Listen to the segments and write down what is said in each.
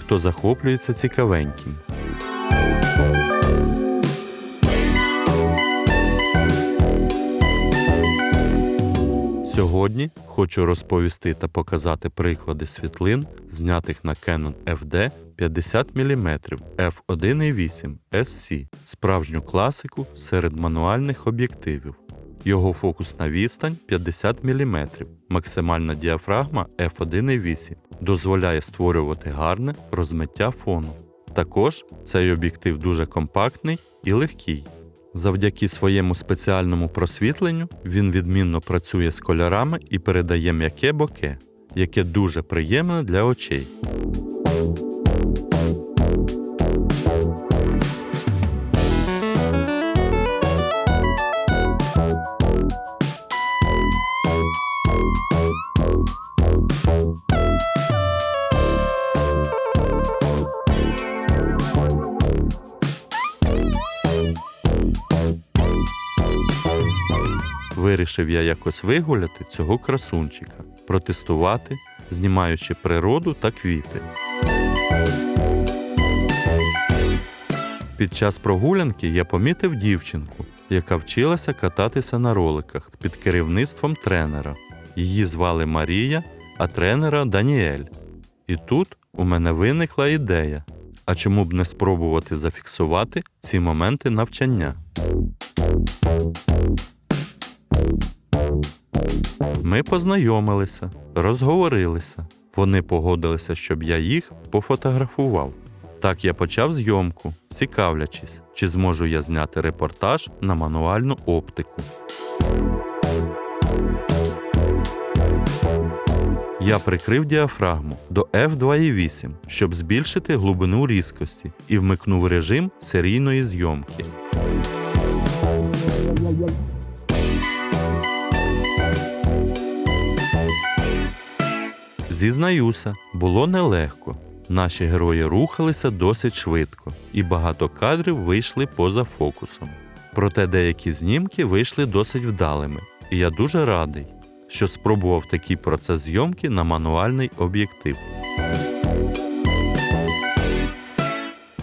хто захоплюється цікавеньким. Сьогодні хочу розповісти та показати приклади світлин, знятих на Canon FD 50 мм f1.8 SC, справжню класику серед мануальних об'єктивів. Його фокусна відстань 50 мм, максимальна діафрагма f1.8 дозволяє створювати гарне розмиття фону. Також цей об'єктив дуже компактний і легкий. Завдяки своєму спеціальному просвітленню він відмінно працює з кольорами і передає м'яке боке, яке дуже приємне для очей. Вирішив я якось вигуляти цього красунчика, протестувати, знімаючи природу та квіти. Під час прогулянки я помітив дівчинку, яка вчилася кататися на роликах під керівництвом тренера. Її звали Марія, а тренера Даніель. І тут у мене виникла ідея: а чому б не спробувати зафіксувати ці моменти навчання? Ми познайомилися, розговорилися. Вони погодилися, щоб я їх пофотографував. Так я почав зйомку, цікавлячись, чи зможу я зняти репортаж на мануальну оптику. Я прикрив діафрагму до F2.8, щоб збільшити глибину різкості і вмикнув режим серійної зйомки. Зізнаюся, було нелегко. Наші герої рухалися досить швидко, і багато кадрів вийшли поза фокусом. Проте деякі знімки вийшли досить вдалими, і я дуже радий, що спробував такий процес зйомки на мануальний об'єктив.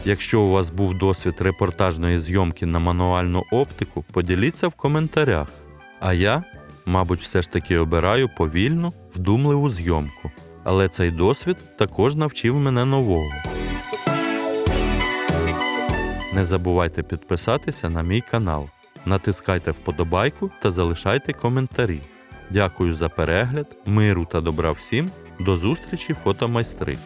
Якщо у вас був досвід репортажної зйомки на мануальну оптику, поділіться в коментарях. А я, мабуть, все ж таки обираю повільну, вдумливу зйомку. Але цей досвід також навчив мене нового. Не забувайте підписатися на мій канал, натискайте вподобайку та залишайте коментарі. Дякую за перегляд, миру та добра всім. До зустрічі, фотомайстри!